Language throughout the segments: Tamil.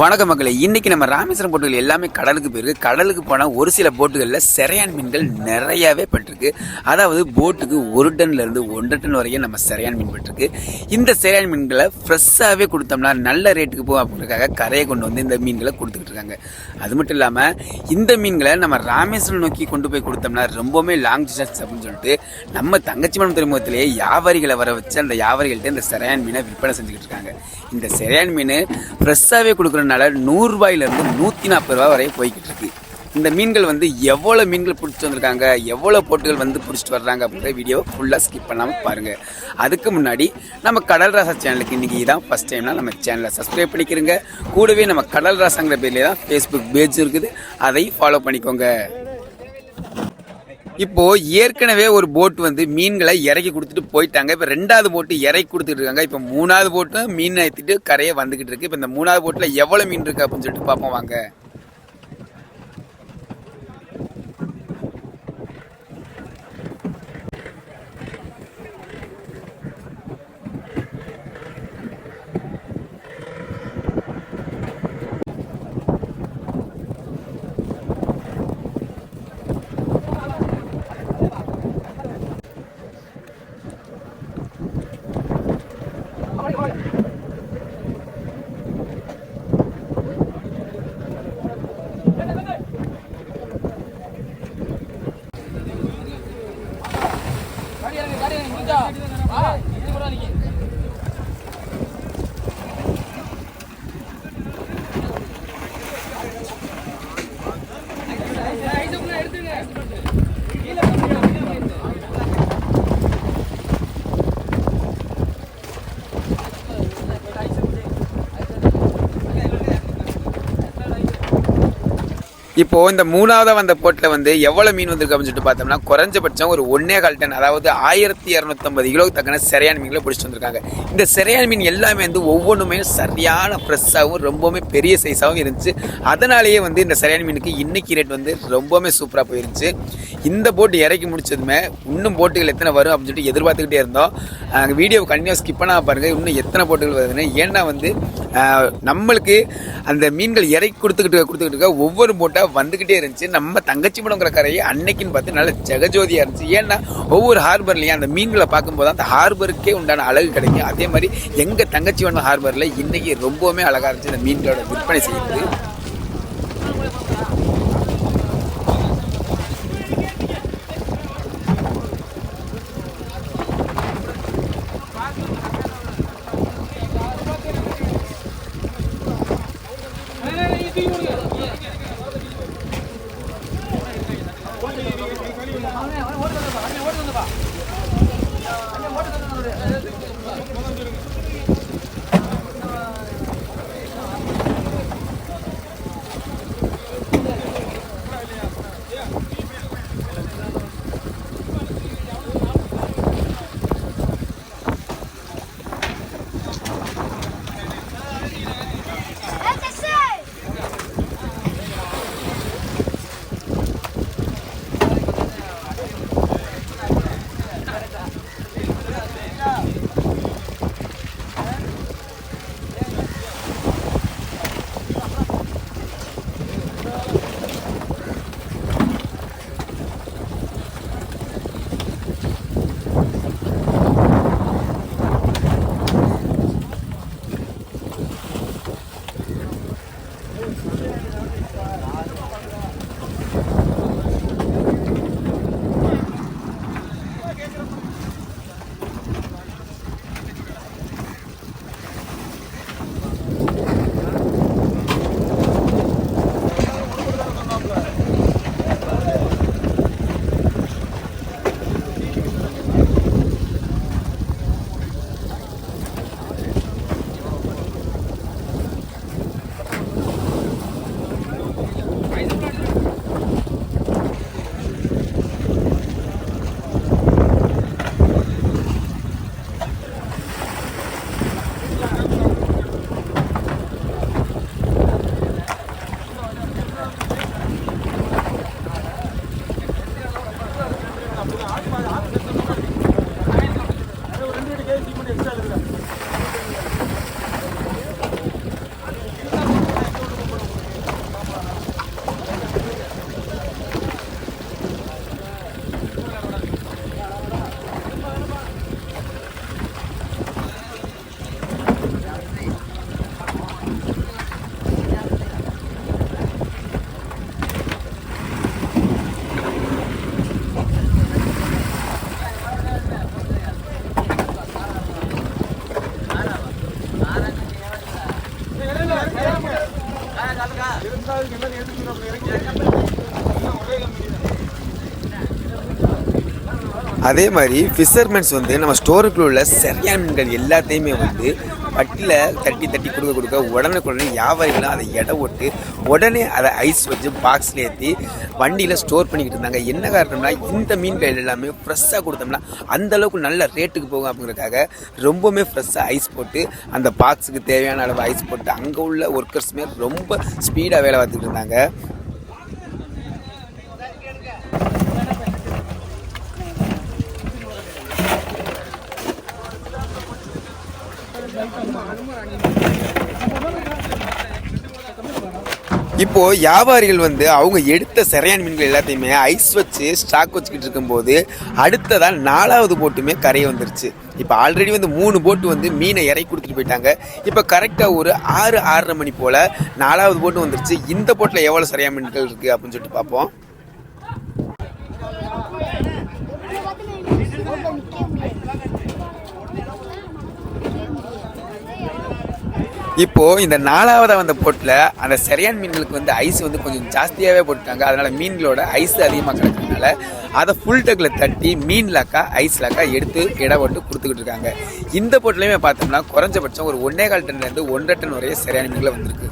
வணக்க மக்களை. இன்னைக்கு நம்ம ராமேஸ்வரம் போட்டுகள் எல்லாமே கடலுக்கு போயிருக்கு. கடலுக்கு போனால் ஒரு சில போட்டுகளில் சிறையான் மீன்கள் நிறையவே பட்டிருக்கு. அதாவது போட்டுக்கு ஒரு டன்லேருந்து ஒன்றரை டன் வரைக்கும் நம்ம சிறையான் மீன் பட்டிருக்கு. இந்த சிறையான் மீன்களை ஃப்ரெஷ்ஷாகவே கொடுத்தோம்னா நல்ல ரேட்டுக்கு போகும் அப்படின்றதுக்காக கரையை கொண்டு வந்து இந்த மீன்களை கொடுத்துக்கிட்டு இருக்காங்க. அது மட்டும் இல்லாமல் இந்த மீன்களை நம்ம ராமேஸ்வரம் நோக்கி கொண்டு போய் கொடுத்தோம்னா ரொம்பவுமே லாங் டிஸ்டன்ஸ் அப்படின்னு சொல்லிட்டு நம்ம தங்கச்சி மனம் துறைமுகத்திலேயே வியாபாரிகளை வர வச்சு அந்த வியாபாரிகள்கிட்ட இந்த சிறையான் மீனை விற்பனை செஞ்சுக்கிட்டு இருக்காங்க. இந்த சிறையான் மீன் ஃப்ரெஷ்ஷாகவே கொடுக்குற அதனால் நூறுரூபாயிலேருந்து நூற்றி நாற்பது ரூபா வரை போய்கிட்டு இருக்கு. இந்த மீன்கள் வந்து எவ்வளோ மீன்கள் பிடிச்சிட்டு வந்திருக்காங்க எவ்வளோ போட்டுகள் வந்து பிடிச்சிட்டு வர்றாங்க அப்படின்ற வீடியோ ஃபுல்லாக ஸ்கிப் பண்ணாமல் பாருங்கள் அதுக்கு முன்னாடி நம்ம கடல் ராசா சேனலுக்கு இன்றைக்கி இதான் ஃபஸ்ட் டைம்னால் நம்ம சேனலை சப்ஸ்கிரைப் பண்ணிக்கிறோங்க கூடவே நம்ம கடல் ராசாங்கிற பேர்லேயே தான் ஃபேஸ்புக் பேஜ் இருக்குது. அதை ஃபாலோ பண்ணிக்கோங்க. இப்போ ஏற்கனவே ஒரு போட் வந்து மீன்களை இறக்கி கொடுத்துட்டு போயிட்டாங்க. இப்போ ரெண்டாவது போட்டு இறக்கி கொடுத்துட்டு இருக்காங்க. இப்போ மூணாவது போட்டும் மீன் ஏற்றிட்டு கரையை வந்துகிட்டு இருக்கு. இப்போ இந்த மூணாவது போட்டில் எவ்வளோ மீன் இருக்கு அப்படின்னு சொல்லிட்டு பார்ப்போம் வாங்க. இப்போ இந்த மூணாவது வந்த போட்டில் வந்து எவ்வளோ மீன் வந்திருக்கு அப்படின்னு சொல்லிட்டு பார்த்தோம்னா குறைஞ்சபட்சம் ஒரு ஒன்னே கால் டன் அதாவது ஆயிரத்தி இரநூத்தம்பது கிலோ தக்கன சரியான மீன்களை பிடிச்சிட்டு வந்திருக்காங்க. இந்த சரியான மீன் எல்லாமே வந்து ஒவ்வொன்றுமே சரியான ஃப்ரெஷ்ஷாகவும் ரொம்பவுமே பெரிய சைஸாகவும் இருந்துச்சு. அதனாலேயே வந்து இந்த சரியான மீனுக்கு இன்னைக்கு ரேட் வந்து ரொம்பவுமே சூப்பராக போயிருந்துச்சு. இந்த போட்டு இறக்கி முடிச்சதுமே இன்னும் போட்டுகள் எத்தனை வரும் அப்படின்னு சொல்லிட்டு எதிர்பார்த்துக்கிட்டே இருந்தோம். அஹ் வீடியோ கண்டினியூஸ் ஸ்கிப் பண்ணால் பாருங்கள் இன்னும் எத்தனை போட்டுகள் வருதுன்னு. ஏன்னா வந்து நம்மளுக்கு அந்த மீன்கள் இறை கொடுத்துக்கிட்டு கொடுத்துக்கிட்டு இருக்க ஒவ்வொரு போட்டாக வந்துக்கிட்டே இருந்துச்சு. நம்ம தங்கச்சி மடங்கிற கரையை அன்னைக்குன்னு பார்த்து நல்ல ஜெகஜோதியாக இருந்துச்சு. ஏன்னா ஒவ்வொரு ஹார்பர்லையும் அந்த மீன்களை பார்க்கும்போது அந்த ஹார்பருக்கே உண்டான அழகு கிடைக்கும். அதே மாதிரி எங்கள் தங்கச்சி மடம் ஹார்பரில் இன்றைக்கி ரொம்பவுமே அழகாக இருந்துச்சு. இந்த மீன்களோட விற்பனை செய்யுது ஓட்டு ஓட்டு ஓட்டு அதே மாதிரி ஃபிஷர்மென்ஸ் வந்து நம்ம ஸ்டோருக்குள்ள உள்ள சரியான மீன்கள் எல்லாத்தையுமே வந்து பட்டியில் தட்டி தட்டி கொடுக்க கொடுக்க உடனுக்குடனே வியாபாரிகளும் அதை எடை ஓட்டு உடனே அதை ஐஸ் வச்சு பாக்ஸில் ஏற்றி வண்டியில் ஸ்டோர் பண்ணிக்கிட்டு இருந்தாங்க. என்ன காரணம்னா இந்த மீன்கள் எல்லாமே ஃப்ரெஷ்ஷாக கொடுத்தோம்னா அந்தளவுக்கு நல்ல ரேட்டுக்கு போகும் அப்படிங்கிறதுக்காக ரொம்பவுமே ஃப்ரெஷ்ஷாக ஐஸ் போட்டு அந்த பாக்ஸுக்கு தேவையான அளவு ஐஸ் போட்டு அங்கே உள்ள ஒர்க்கர்ஸுமே ரொம்ப ஸ்பீடாக வேலை பார்த்துட்டு இருந்தாங்க. இப்போ வியாபாரிகள் வந்து அவங்க எடுத்த சிறையான் மீன்கள் எல்லாத்தையுமே ஐஸ் வச்சு ஸ்டாக் வச்சுக்கிட்டு இருக்கும்போது அடுத்ததாக நாலாவது போட்டுமே கரையை வந்துருச்சு. இப்போ ஆல்ரெடி வந்து மூணு போட்டு வந்து மீனை இறக்கி கொடுத்துட்டு போயிட்டாங்க. இப்போ கரெக்டாக ஒரு ஆறு ஆறரை மணி போல் நாலாவது போட்டு வந்துருச்சு. இந்த போட்டில் எவ்வளோ சரியான மீன்கள் இருக்குது அப்படின்னு சொல்லிட்டு பார்ப்போம். இப்போ இந்த நாலாவதா வந்த போட்டில் அந்த சரியான மீன்களுக்கு வந்து ஐஸ் வந்து கொஞ்சம் ஜாஸ்தியாகவே போட்டுட்டாங்க. அதனால மீன்களோட ஐஸ் அதிகமாக கிடக்கிறதுனால அதை ஃபுல் டக்கில் தட்டி மீன் லாக்கா ஐஸ் லாக்கா எடுத்து இட போட்டு கொடுத்துக்கிட்டு இருக்காங்க. இந்த போட்டிலையுமே பார்த்தோம்னா குறைஞ்சபட்சம் ஒரு ஒன்னே கால் டன்லேருந்து ஒன்றரை டன் வரைய சரியான மீன்களை வந்திருக்கு.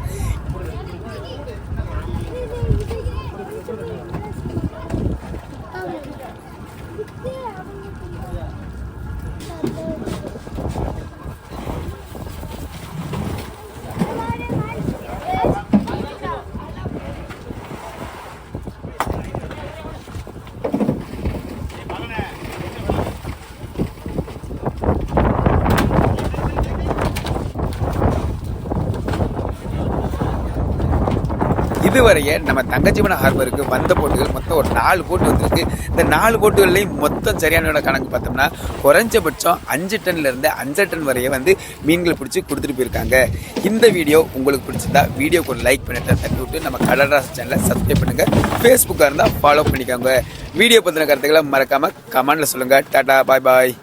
இதுவரைய நம்ம தங்கச்சிமன ஹார்பருக்கு வந்த போட்டுகள் மொத்தம் ஒரு நாலு போட்டு வந்திருக்கு. இந்த நாலு போட்டுகள்லையும் மொத்தம் சரியான கணக்கு பார்த்தோம்னா குறைஞ்சபட்சம் அஞ்சு டன்லேருந்து அஞ்சு டன் வரைய வந்து மீன்கள் பிடிச்சி கொடுத்துட்டு போயிருக்காங்க. இந்த வீடியோ உங்களுக்கு பிடிச்சிருந்தா வீடியோக்கு ஒரு லைக் பண்ணிட்டு தட்டி விட்டு நம்ம கடல்ராஸ் சேனலை சப்ஸ்கிரைப் பண்ணுங்க. ஃபேஸ்புக்காக இருந்தால் ஃபாலோ பண்ணிக்கோங்க. வீடியோ பற்றின கருத்துக்களை மறக்காமல் கமெண்டில் சொல்லுங்கள் டாடா பாய் பாய்